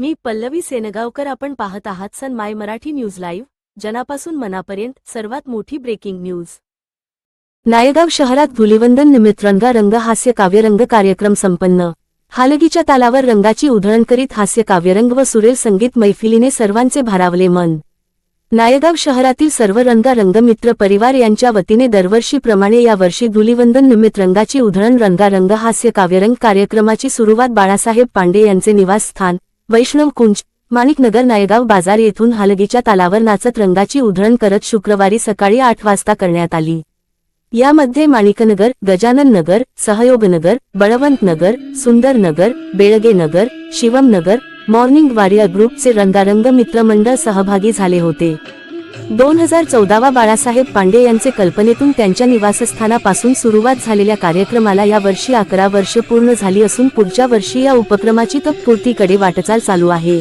मी पल्लवी सेनगावकर आपण पाहत आहात sun my Marathi news live जनापासून मनापर्यंत सर्वात मोठी ब्रेकिंग न्यूज. नायगाव शहरात धुलिवंदन निमित्त रंगारंग हास्य काव्यरंग कार्यक्रम संपन्न. हालगीच्या तालावर रंगाची उधळण करीत हास्य काव्यरंग व सुरेल संगीत मैफिलीने सर्वांचे भारावले मन. नायगाव शहरातील सर्व रंगारंग मित्र परिवार यांच्या वतीने दरवर्षीप्रमाणे यावर्षी धुलिवंदन निमित्त रंगाची उधळण रंगारंग हास्य काव्यरंग कार्यक्रमाची सुरुवात बाळासाहेब पांडे यांचे निवासस्थान वैष्णव कुंज माणिकनगर नायगाव बाजार येथून हालगीच्या तालावर नाचत रंगाची उधळण करत शुक्रवारी सकाळी आठ वाजता करण्यात आली. यामध्ये माणिकनगर गजानन नगर सहयोगनगर बळवंत नगर सुंदर नगर बेळगे नगर मॉर्निंग वॉरियर ग्रुपचे रंगारंग मित्रमंडळ सहभागी झाले होते. दोन हजार चौदावा बाळासाहेब पांडे यांचे कल्पनेतून त्यांच्या निवासस्थानापासून सुरुवात झालेल्या कार्यक्रमाला या वर्षी अकरा वर्ष पूर्ण झाली असून पुढच्या वर्षी या उपक्रमाची तत्पूर्तीकडे वाटचाल चालू आहे.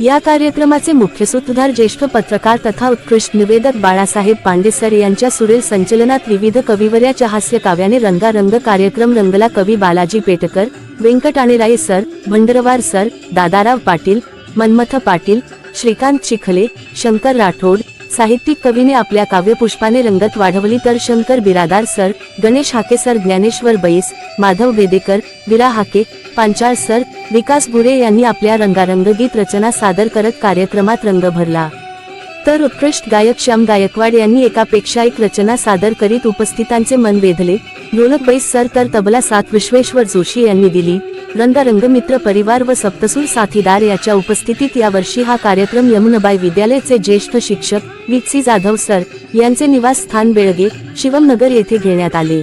या कार्यक्रमाचे मुख्य सूत्रधार ज्येष्ठ पत्रकार तथा उत्कृष्ट निवेदक बाळासाहेब पांडे सर यांच्या सुरेल संचलनात विविध कविवर्याच्या हास्य काव्याने रंगारंग कार्यक्रम रंगला कवी बालाजी पेटकर व्यंकट आणेराये सर भंडरवार सर दादाराव पाटील मन्मथ पाटील श्रीकांत चिखले शंकर राठोड साहित्यिक कवीने आपल्या काव्यपुष्पाने रंगत वाढवली तर Shankar Biradar sir Ganesh Hake sir Dnyaneshwar Bais Madhav Bedekar Vira Hake Panchal sir Vikas Bure यांनी आपल्या रंगारंग गीत रचना सादर करत कार्यक्रमात रंग भरला. तर उत्कृष्ट गायक श्याम गायकवाड यांनी एकापेक्षा एक रचना सादर करीत उपस्थितांचे मन वेधले. ढोलक बैस सर तर तबला साथ विश्वेश्वर जोशी यांनी दिली. रंगारंग मित्र परिवार व सप्तसूर साथीदार याच्या उपस्थितीत यावर्षी हा कार्यक्रम यमुनाबाई विद्यालयाचे ज्येष्ठ शिक्षक विकसी जाधव सर यांचे निवासस्थान बेळगे शिवमनगर येथे घेण्यात आले.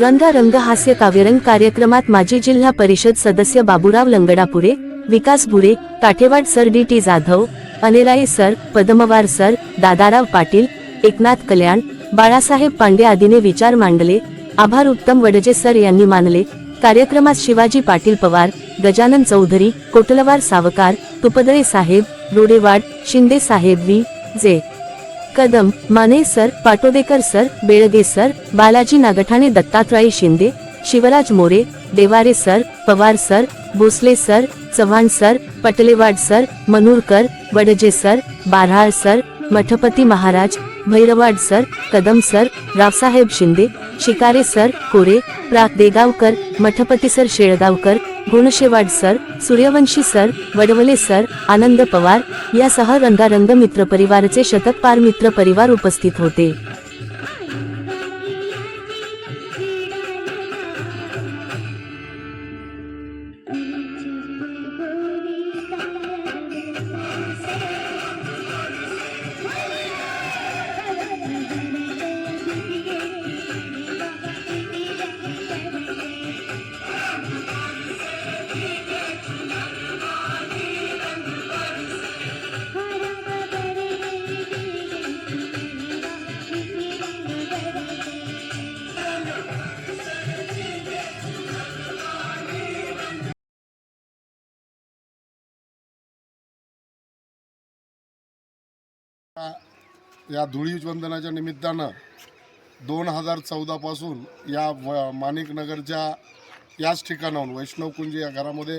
रंगारंग हास्य काव्यरंग कार्यक्रमात माजी जिल्हा परिषद सदस्य Baburao Langdapure Vikas Bure Kathewad sir D T Jadhav Aniraye sir Padmawar sir Dadarao Patil Eknath Kalyan Balasaheb Pande आदीने विचार मांडले. आभार उत्तम वडजे सर यांनी मानले. कार्यक्रमात शिवाजी पाटील पवार गजानन चौधरी कोटलवार सावकार तुपदळे साहेब रोडेवाड Shinde saheb V. J. Kadam Mane sir Patodekar sir Belge sir Balaji Nagthane Dattatray Shinde Shivraj More Deware sir Pawar sir Bhosale sir Chavan sir Patlewad sir Manurkar Wadje sir Barhal sir Mathpati Maharaj Bhairwad sir Kadam sir Raosaheb Shinde Shikare sir Kore Prag Degaonkar Mathpati sir Shelgaonkar Gunshewad sir Suryawanshi sir Wadwale sir Anand Pawar यासह रंगारंग मित्र परिवारचे शतकपार मित्र परिवार उपस्थित होते. या धुळीवंदनाच्या निमित्तानं दोन हजार चौदापासून या व माणिकनगरच्या याच ठिकाणाहून वैष्णवकुंज या घरामध्ये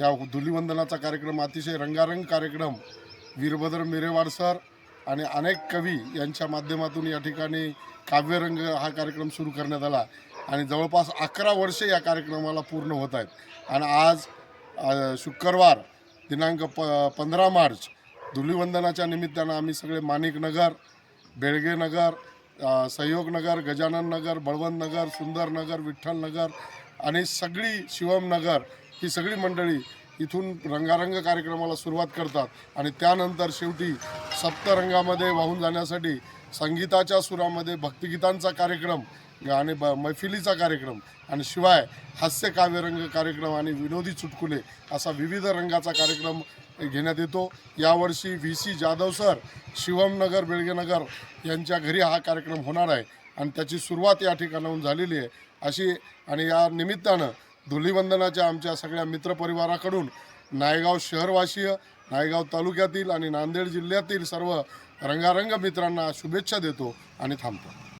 या धुलीवंदनाचा कार्यक्रम अतिशय रंगारंग कार्यक्रम वीरभद्र मिरेवाड सर आणि अनेक कवी यांच्या माध्यमातून या ठिकाणी काव्यरंग हा कार्यक्रम सुरू करण्यात आला. आणि जवळपास अकरा वर्षे या कार्यक्रमाला पूर्ण होत आहेत. आणि आज शुक्रवार दिनांक प पंधरा मार्च धुलीवंदनाच्या निमित्तानं आम्ही सगळे माणिकनगर बेळगेनगर सहयोगनगर गजानन नगर बळवंत नगर सुंदर नगर विठ्ठल नगर आणि सगळी शिवम नगर ही सगळी मंडळी इथून रंगारंग कार्यक्रमाला सुरुवात करतात. आणि त्यानंतर शेवटी सप्तरंगामध्ये वाहून जाण्यासाठी संगीताच्या सुरामध्ये भक्तिगीतांचा कार्यक्रम आणि ब मैफिलीचा कार्यक्रम आणि शिवाय हास्य काव्यरंग कार्यक्रम आणि विनोदी चुटकुले असा विविध रंगाचा कार्यक्रम घेण्यात येतो. यावर्षी V. C. Jadhav sir Shivamnagar Belgenagar यांच्या घरी हा कार्यक्रम होणार आहे आणि त्याची सुरुवात या ठिकाणाहून झालेली आहे. अशी आणि या निमित्तानं धुलीवंदनाच्या आमच्या सगळ्या मित्रपरिवाराकडून नायगाव शहरवासीय नायगाव तालुक्यातील आणि नांदेड जिल्ह्यातील सर्व रंगारंग मित्रांना शुभेच्छा देतो आणि थांबतो.